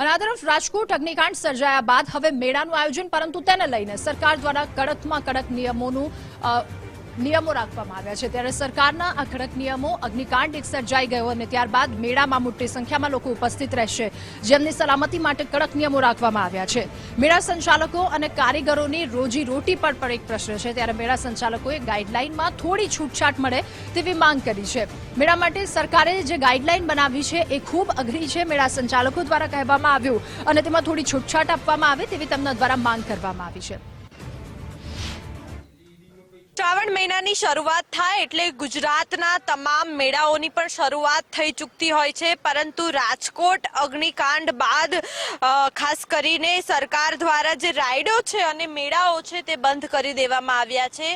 અને આ તરફ રાજકોટ અગ્નિકાંડ સર્જાયા બાદ હવે મેળાનું આયોજન, પરંતુ તેને લઈને સરકાર દ્વારા કડકમાં કડક નિયમોનું નિયમો રાખવામાં આવ્યા છે. ત્યારે સરકારના આ કડક નિયમો અગ્નિકાંડ એક સર્જાઈ ગયો અને ત્યારબાદ મેળામાં મોટી સંખ્યામાં લોકો ઉપસ્થિત રહેશે. જેમની સલામતી માટે કડક નિયમો રાખવામાં આવ્યા છે. મેળા સંચાલકો અને કારીગરોની રોજી રોટી પર પણ એક પ્રશ્ન છે. ત્યારે મેળા સંચાલકોએ ગાઈડલાઈનમાં થોડી છૂટછાટ મળે તેવી માંગ કરી છે. મેળા માટે સરકારે જે ગાઈડલાઈન બનાવી છે એ ખૂબ અઘરી છે, મેળા સંચાલકો દ્વારા કહેવામાં આવ્યું. અને તેમાં થોડી છૂટછાટ આપવામાં આવે તેવી તેમના દ્વારા માંગ કરવામાં આવી છે. શ્રાવણ મહિનાની શરૂઆત થાય એટલે ગુજરાતના તમામ મેળાઓની પણ શરૂઆત થઈ ચૂકતી હોય છે. પરંતુ રાજકોટ, અગ્નિકાંડ બાદ ખાસ કરીને સરકાર દ્વારા જે રાઇડો છે અને મેળાઓ છે તે બંધ કરી દેવામાં આવ્યા છે.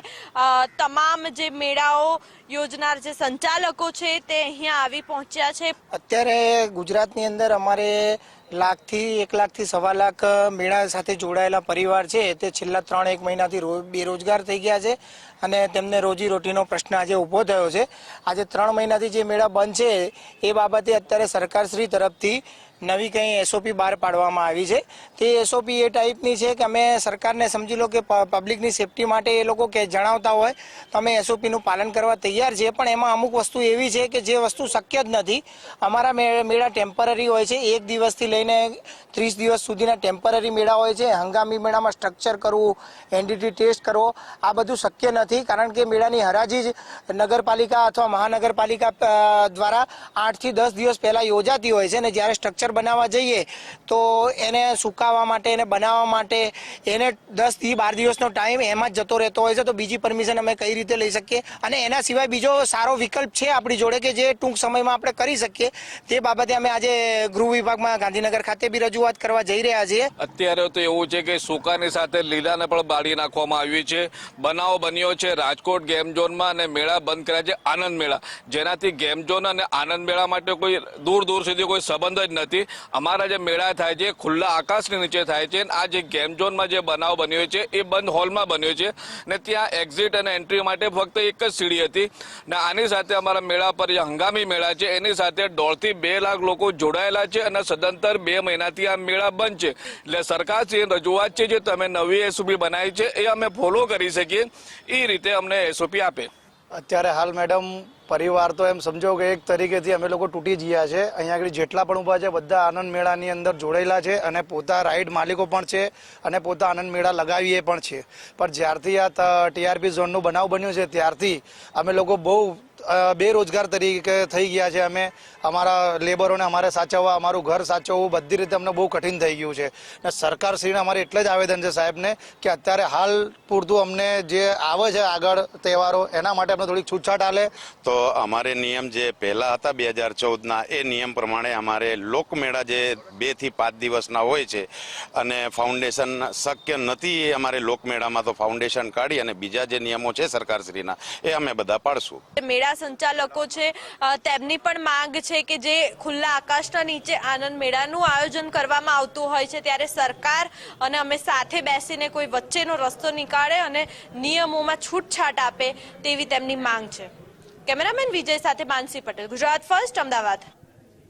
તમામ જે મેળાઓ, યોજનાર જે સંચાલકો છે તે અહીંયા આવી પહોંચ્યા છે. અત્યારે ગુજરાતની અંદર અમારે લાખથી, એક લાખથી સવા લાખ મેળા સાથે જોડાયેલા પરિવાર છે. તે છેલ્લા ત્રણ એક મહિનાથી બેરોજગાર થઈ ગયા છે. અને તેમને રોજી રોટીનો પ્રશ્ન આજે ઊભો થયો છે. આજે ત્રણ મહિનાથી જે મેળા બંધ છે, એ બાબતે અત્યારે સરકારશ્રી તરફથી નવી કંઈ એસઓપી બહાર પાડવામાં આવી છે. તે એસઓપી એ ટાઈપની છે કે અમે સરકારને સમજી લો કે પબ્લિકની સેફટી માટે એ લોકો કે જણાવતા હોય, તો અમે એસઓપીનું પાલન કરવા તૈયાર છીએ. પણ એમાં અમુક વસ્તુ એવી છે કે જે વસ્તુ શક્ય જ નથી. અમારા મેળા ટેમ્પરરી હોય છે. એક દિવસથી લઈને ત્રીસ દિવસ સુધીના ટેમ્પરરી મેળા હોય છે. હંગામી મેળામાં સ્ટ્રક્ચર કરવું, એનડીટી ટેસ્ટ કરવો, આ બધું શક્ય નથી. કારણ કે મેળાની હરાજી જ નગરપાલિકા અથવા મહાનગરપાલિકા દ્વારા આઠથી દસ દિવસ પહેલા યોજાતી હોય છે અને જ્યારે સ્ટ્રક્ચર બનાવવા જઈએ, તો એને સુકાવવા માટે, એને બનાવવા માટે એને દસથી બાર દિવસનો ટાઈમ એમાં જ જતો રહેતો હોય છે. તો બીજી પરમિશન અમે કઈ રીતે લઈ શકીએ? અને એના સિવાય બીજો સારો વિકલ્પ છે આપણી જોડે કે જે ટૂંક સમયમાં આપણે કરી શકીએ, તે બાબતે અમે આજે ગૃહ વિભાગમાં ગાંધીનગર ખાતે બી રજૂઆત કરવા જઈ રહ્યા છીએ. અત્યારે તો એવું છે કે સુકાની સાથે લીલાને પણ બાળી નાખવામાં આવ્યું છે. બનાવ બન્યો છે. રાજકોટ ગેમ ઝોનમાં અને મેળા બંધ કર્યા છે આનંદ મેળા. જેનાથી ગેમ ઝોન અને આનંદ મેળા માટે કોઈ દૂર દૂર સુધી કોઈ સંબંધ જ નથી. અમારા જે મેળા થાય છે, ખુલ્લા આકાશની નીચે થાય છે આ જે ગેમ ઝોનમાં જે બનાવ બન્યો છે, એ બંધ હોલમાં બન્યો છે ને ત્યાં એક્ઝિટ અને એન્ટ્રી માટે ફક્ત એક જ સીડી હતી. ને આની સાથે અમારા મેળા પર જે હંગામી મેળા છે, એની સાથે દોઢથી બે લાખ લોકો જોડાયેલા છે અને સદંતર બે મહિનાથી આ મેળા બંધ છે. એટલે સરકારશ્રીની રજૂઆત છે, જે તમે નવી એસઓપી બનાવી છે, એ અમે ફોલો કરી શકીએ. એ રીતે અમને એસઓપી આપે? અત્યારે હાલ મેડમ, પરિવાર તો એમ સમજો કે એક તરીકેથી અમે લોકો તૂટી ગયા છે. અહીંયા આગળ જેટલા પણ ઊભા છે, બધા આનંદ મેળાની અંદર જોડાયેલા છે અને પોતા રાઈડ માલિકો પણ છે અને પોતા આનંદ મેળા લગાવીએ પણ છે. પણ જ્યારથી આ ટીઆરપી ઝોનનું બનાવ બન્યું છે, ત્યારથી અમે લોકો બહુ બેરોજગાર તરીકે થઈ ગયા છે અમે. અમારા લેબરોને અમારે સાચવવા અમારું ઘર સાચવવું બધી રીતે અમને બહુ કઠિન થઈ ગયું છે. ને સરકારશ્રીને અમારે એટલે જ આવેદન છે સાહેબને કે અત્યારે હાલ પૂરતું અમને જે આવે છે આગળ તહેવારો એના માટે અમને થોડીક છૂટછાટ આલે. તો અમારે નિયમ જે પહેલાં હતા બે હજાર ચૌદના એ નિયમ પ્રમાણે અમારે લોકમેળા જે બેથી પાંચ દિવસના હોય છે અને ફાઉન્ડેશન શક્ય નથી એ અમારે લોકમેળામાં તો ફાઉન્ડેશન કાઢી અને બીજા જે નિયમો છે સરકારશ્રીના એ અમે બધા પાડશું. મેળા સંચાલકો છે તેમની પણ માંગ છે કે જે ખુલ્લા આકાશના નીચે આનંદ મેળાનું આયોજન કરવામાં આવતું હોય છે, ત્યારે સરકાર અને અમે સાથે બેસીને કોઈ વચ્ચેનો રસ્તો નીકાળે અને નિયમોમાં છૂટછાટ આપે તેવી તેમની માંગ છે. કેમેરામેન વિજય સાથે માનસી પટેલ, ગુજરાત ફર્સ્ટ, અમદાવાદ.